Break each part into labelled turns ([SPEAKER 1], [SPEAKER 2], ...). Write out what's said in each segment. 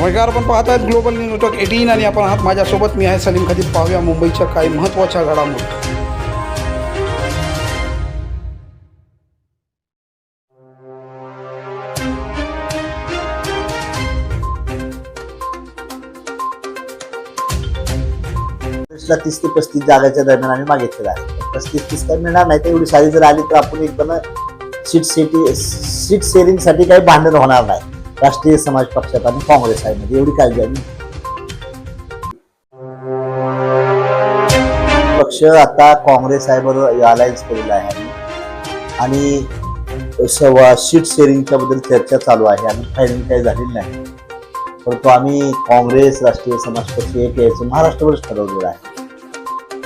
[SPEAKER 1] नमस्कार आपण पाहत आहेत ग्लोबल न्यूज नेटवर्क एटीन आणि आपण आहात माझ्यासोबत. मी आहे सलीम खदीब पाहूया मुंबईच्या काही महत्त्वाच्या घडामोडी.
[SPEAKER 2] तीस ते पस्तीस जागाच्या दरम्यान आम्ही मागितलेलं आहे. पस्तीस तीस काय मिळणार नाही. तर एवढी सारी जर आली तर आपण एकदम सीट सेटी सीट शेअरिंगसाठी काही भांडण होणार नाही. राष्ट्रीय समाज पक्षात आणि काँग्रेस आहे. म्हणजे एवढी काळजी आम्ही पक्ष आता काँग्रेस आहे बरोबर अलायन्स केलेला आहे आणि सीट शेअरिंगच्या बद्दल चर्चा चालू आहे. आणि फायनल काही झालेली नाही. परंतु आम्ही काँग्रेस राष्ट्रीय समाज पक्ष एक यायचं महाराष्ट्रभरच ठरवलेलं आहे.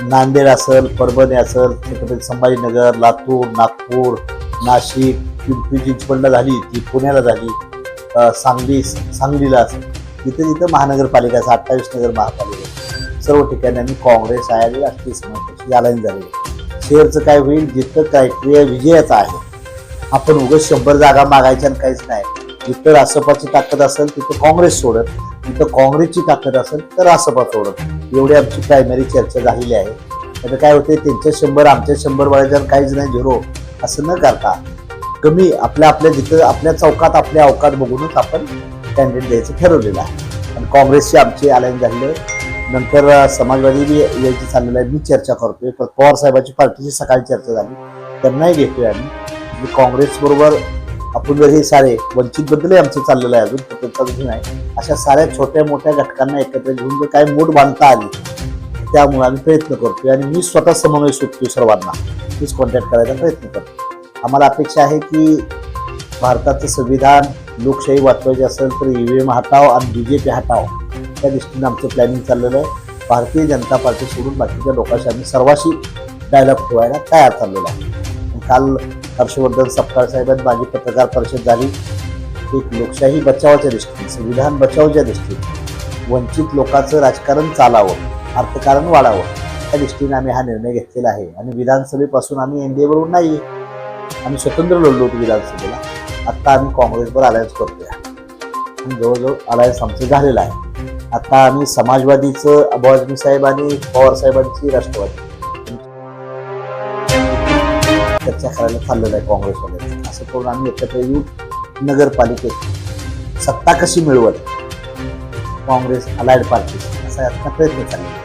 [SPEAKER 2] नांदेड असेल परभणी असेल छत्रपती संभाजीनगर लातूर नागपूर नाशिक पिंपरी चिंचवडला झाली ती पुण्याला झाली. सांगली सांगलीला असेल तिथे जिथं महानगरपालिका असं अठ्ठावीस नगर महापालिका. सर्व ठिकाणी आम्ही काँग्रेस आहे आणि राष्ट्रीय समाज पक्ष यालाही झालेलं शेअरचं काय होईल जिथं क्रायटेरिया विजयाचा आहे आपण उगाच शंभर जागा मागायच्या आणि काहीच नाही. जिथं रासपाची ताकद असेल तिथं काँग्रेस सोडत तिथं काँग्रेसची ताकद असेल तर रासपा सोडत. एवढी आमची प्रायमरी चर्चा झालेली आहे. आता काय होते त्यांच्या शंभर आमच्या शंभर बघायच्या काहीच नाही झिरो. असं न करता कमी आपल्या आपल्या जिथं आपल्या चौकात आपल्या अवकात बघूनच आपण कॅन्डिडेट द्यायचं ठरवलेलं आहे. आणि काँग्रेसची आमची अलायन्स झालेले नंतर समाजवादी बी यायची चाललेलं आहे. मी चर्चा करतोय. पण पवार साहेबांची पार्टीची सकाळी चर्चा झाली. त्यांनाही घेतोय आम्ही. काँग्रेसबरोबर काँग्रेस बरोबर आपण जर हे सारे वंचित बद्दलही आमचं चाललेलं आहे. अजून तर नाही. अशा साऱ्या छोट्या मोठ्या घटकांना एकत्र घेऊन जर काही मूठ बांधता आली त्यामुळे आम्ही प्रयत्न करतोय. आणि मी स्वतः समन्वय सुटतोय सर्वांना. तीच कॉन्टॅक्ट करायचा प्रयत्न करतो आम्हाला अपेक्षा आहे की भारताचं संविधान लोकशाही वाचवायची असेल तर ईव्हीएम हटाव आणि बी जे पी हटाव त्या दृष्टीने आमचं प्लॅनिंग चाललेलं आहे. भारतीय जनता पार्टी सोडून बाकीच्या लोकांशी आम्ही सर्वांशी डायलॉग ठेवायला तयार चाललेलो आहे. काल हर्षवर्धन सपकाळ साहेबांनी माझी पत्रकार परिषद झाली. एक लोकशाही बचावाच्या दृष्टीने संविधान बचावाच्या दृष्टीने वंचित लोकांचं राजकारण चालावं अर्थकारण वाढावं त्या दृष्टीने आम्ही हा निर्णय घेतलेला आहे. आणि विधानसभेपासून आम्ही एन डी एवरून नाही आम्ही स्वतंत्र लढलो होतो विधानसभेला. आत्ता आम्ही काँग्रेसवर अलायन्स करतोय. आणि जवळजवळ अलायन्स आमचं झालेलं आहे. आता आम्ही समाजवादीचं अबाजमी साहेब आणि पवार साहेबांची राष्ट्रवादी. चर्चा करायला चाललेलं आहे काँग्रेसवाल्यांचं असं करून आम्ही एकत्र येऊन नगरपालिकेत सत्ता कशी मिळवत काँग्रेस अलायड पार्टी असा यातला प्रयत्न चाललेला आहे.